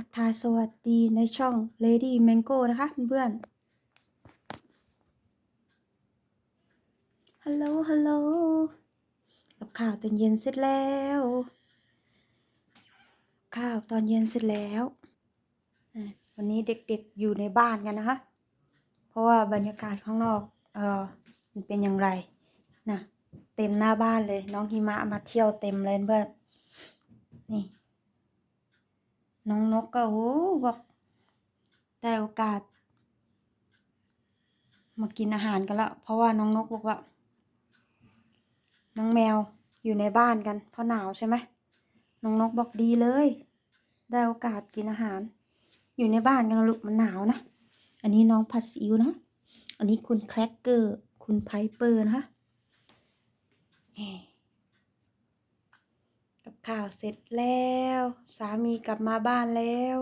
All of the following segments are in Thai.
ทักทายสวัสดีในช่อง Lady Mango นะคะเพื่อนๆฮัลโหลฮัลโหลกับข้าวตอนเย็นเสร็จแล้วข้าวตอนเย็นเสร็จแล้ววันนี้เด็กๆอยู่ในบ้านกันนะคะ เพราะว่าบรรยากาศข้างนอกเออมันเป็นอย่างไรนะเต็มหน้าบ้านเลย น้องหิมะมาเที่ยวเต็มเลยเพื่อนนี่ น้องนกก็โอ้บอกได้โอกาส มากินอาหารกันแล้วเพราะว่าน้องนกบอกว่า น้องแมวอยู่ในบ้านกัน เพราะหนาวใช่ไหมน้องนกบอกดีเลย ได้โอกาสกินอาหาร อยู่ในบ้านกันลูกมันหนาวนะอันนี้น้องพัดซีอิ๊วนะอันนี้คุณแคลกเกอร์ คุณไพเปอร์นะคะ กับข้าวเสร็จแล้ว สามีกลับมาบ้านแล้ว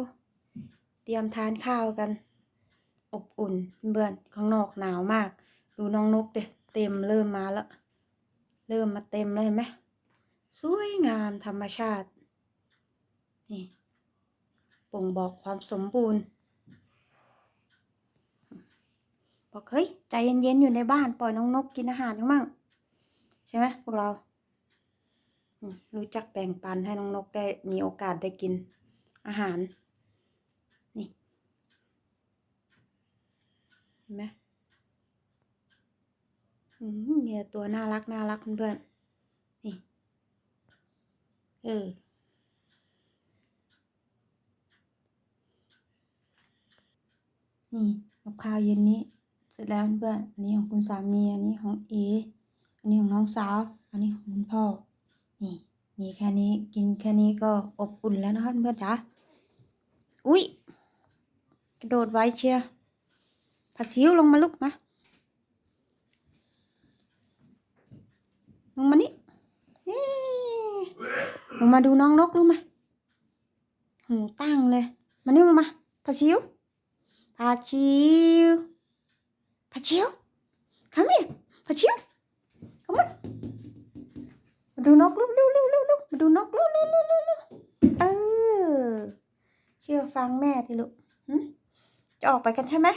เตรียมทานข้าวกัน อบอุ่นเบื่อนข้างนอกหนาวมาก ดูน้องนกเดเต็มเริ่มมาแล้วเริ่มมาเต็มเลยเห็นไหมสวยงามธรรมชาตินี่บ่งบอกความสมบูรณ์ บอกเฮ้ยใจเย็นๆอยู่ในบ้านปล่อยน้องนกกินอาหารเขามั่งใช่ไหมพวกเรา รู้จักแบ่งปันให้น้องนกได้มีโอกาสได้กินอาหาร นี่เห็นไหมอืมมีแต่ตัวน่ารักน่ารักเพื่อนๆนี่ เออนี่กับข้าวเย็นนี้ เสร็จแล้วเพื่อนอันนี้ของคุณสามี อันนี้ของเอ อันนี้ของน้องสาว อันนี้ของคุณพ่อ นี่มีแค่นี้กินแค่นี้ก็อบอุ่นแล้วนะคะเพื่อนจ๋าอุ๊ยกระโดดไว้เชียผัดซีอิ๊วลงมาลุกมาลงมานี่นี่ลงมาดูน้องนกลูกมาหูตั้งเลย มานี่ลงมาผัดซีอิ๊วผัดซีอิ๊ว Pachil, come here. Pachil, come on. ดูนกลูกเร็วเร็วเร็วเร็วมาดูนกเร็วเร็วเร็วเร็วเออเชื่อฟังแม่ทีลูกจะออกไปกันใช่ไหม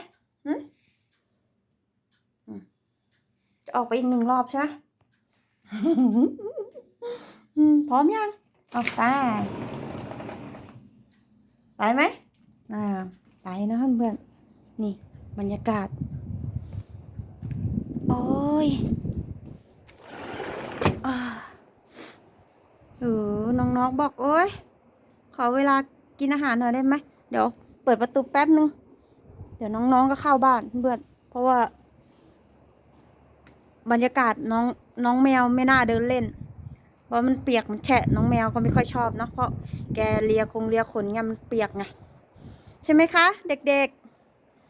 จะออกไปอีกหนึ่งรอบใช่ไหมพร้อมยังออกไปไปไหมอ่าไปนะเพื่อนนี่บรรยากาศ โอ้ยอาเออ น้องๆบอกโอ้ยขอเวลากินอาหารหน่อยได้ไหมเดี๋ยวเปิดประตูแป๊บนึง เดี๋ยวน้องๆก็เข้าบ้านเพื่อนเพราะว่า บรรยากาศน้องน้องแมวไม่น่าเดินเล่น เพราะมันเปียกมันแฉะน้องแมวก็ไม่ค่อยชอบเนอะเพราะแกเลียคงเลียขนเงี้ยมันเปียกไงใช่ไหมคะ เด็ก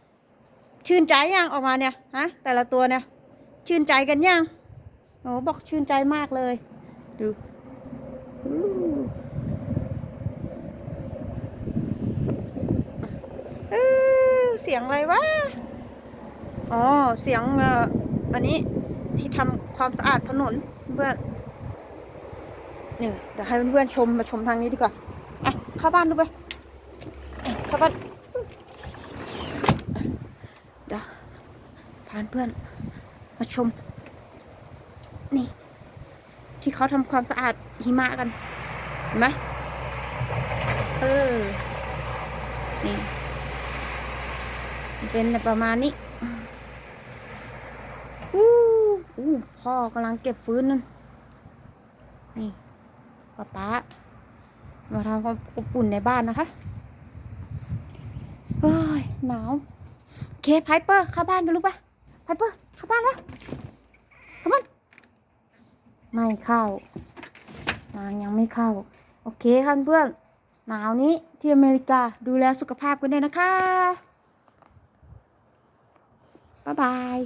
ๆ ชื่นใจยังออกมาเนี่ยฮะแต่ละตัวเนี่ย ชื่นใจกันยังโอ้บอกชื่นใจมากเลย ดูอู้เออเสียงอะไรวะ อ๋อ เสียงอ,อันนี้ที่ทำความสะอาดถนนเพื่อนเนี่ยเดี๋ยวให้เพื่อนๆชมมาชมทางนี้ดีกว่า อะ เข้าบ้านดูไปเข้าบ้านเดี๋ยวพาเพื่อนมาชม นี่ ที่เขาทำความสะอาดหิมะกัน เห็นไหมเออ นี่ เป็นประมาณนี้อู้อู้พ่อกำลังเก็บฟื้นนั่นนี่ป๊าป๊ามาทำความอบอุ่นในบ้านนะคะเฮ้ยหนาวเคไพเปอร์เข้าบ้านไปลูกปะไพเปอร์เข้าบ้านแล้วเข้าบ้านไม่เข้านางยังไม่เข้า โอเคค่ะเพื่อนหนาวนี้ที่อเมริกาดูแลสุขภาพกันด้วยนะคะ บ๊ายบาย